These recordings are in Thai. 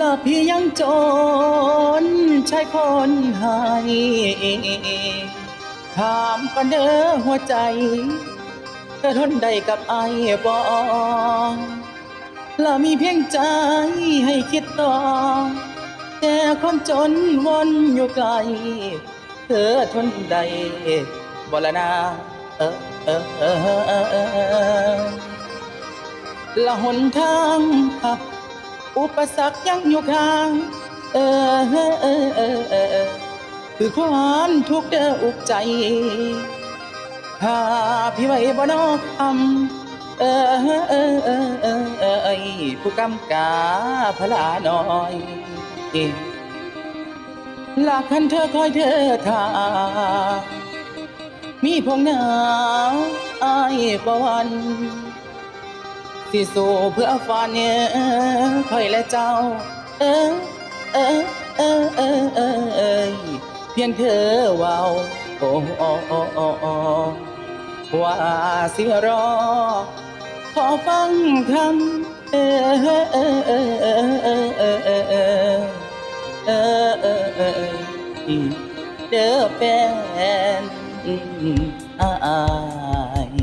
ลาพี่ยังจนชายคนหายถามกันเด้อหัวใจเธอทนได้กับไอ้บ่ลามีเพียงใจให้คิดต่อ แต่ความจนวนอยู่ไกล เธอทนได้บ่ละนา เออเออเออเออเออละหนทางหักอุปสรรคยังอยู่ข้าง เออเออเออเออเออคือความทุกข์เด้ออุกใจหาพี่ไว้บ่นอกคำเออเออเออเออเออเอผู้กำกาพลาน้อยหลักคันเธอคอยเธอทา มีพงหนาวอายบ่หวันสิสู้เพื่อฝันเนี่ยคอยและเจ้า เออเออเออเออเออเออเพียงเธอเว้าโอ้โอ้โอ้โอ้โอ้ว่าสิรอ ขอฟังคำเออเออเออเออเออเออเออเออเออเออเออเออเด้อแฟน อาย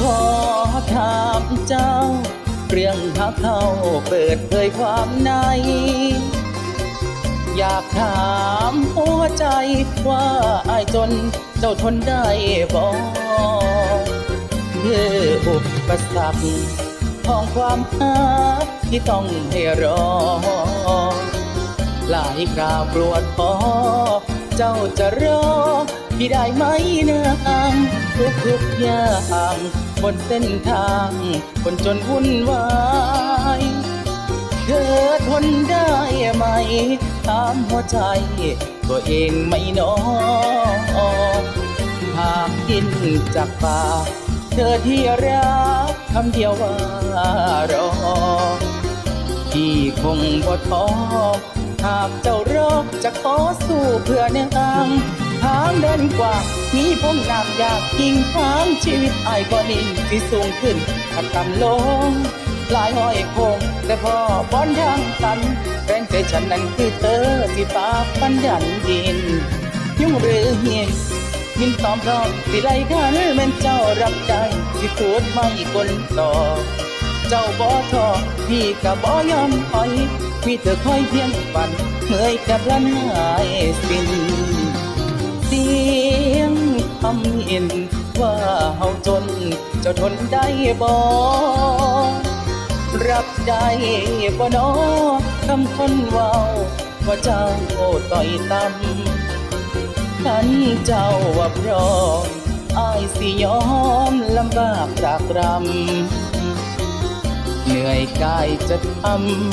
ขอถามเจ้า เรื่องทักเขาเปิดเผยความใน อยากถามหัวใจว่าอายจนเจ้าทนได้บ่เพื่ออุปสรรคของความหาที่ต้องให้รอ หลายคราวปวดพอเจ้าจะรอพี่ได้ไหมนื้องทุกทุกอย่างบนเส้นทาง คนจนวุ่นวาย ทนได้ไหม ถามหัวใจ ตัวเองไม่นอหากกินจากปากเธอที่รักคำเดียวว่ารอพี่คงบ่ท้อหากเจ้ารอจะขอสู้เพื่อนื้อง ทางเดินกว่ามีพงน้ำอยากกิ่งทางชีวิตอายก็นิ่งที่สูงขึ้นถ้าต่ำลงหลายห้อยโคงแต่พอบอนทางตันแรงใจฉันนั้นคือเธอที่ฝากปันยันดิน ยุ่งหรือเหียนมินตอมรอบสิไลกันแม่นเจ้ารับใจที่พูดไม่กลต่อเจ้าบ่ทอพี่ก็บ่ยอมถอยมีเธอคอยเพียงฝันเมื่อยกับลันหายสิ้นำเห็นว่าเฮาจนเจ้าทนได้บ่รับได้บ่นอคำคนเว้าว่าเจ้าต่อยต่ำขันเจ้าว่าพร้อมอายสิยอมลำบากตรากรำเหนื่อยกายจะท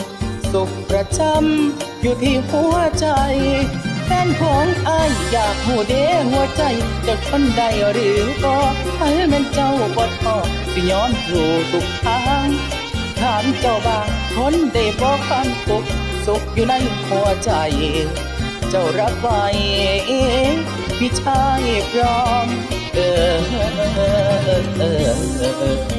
ำสุขประจำอยู่ที่หัวใจ ฟนของอายอยากหูเด้หัวใจจะทนได้หรือก็ให้แม่นเจ้าบดพอสิย้อนอยู่ทุกทาง ถามเจ้าบ้างคนได้บอกความสุขสุขอยู่ในหัวใจ เจ้ารับไว้พี่ชายพร้อมเออเออเออเออ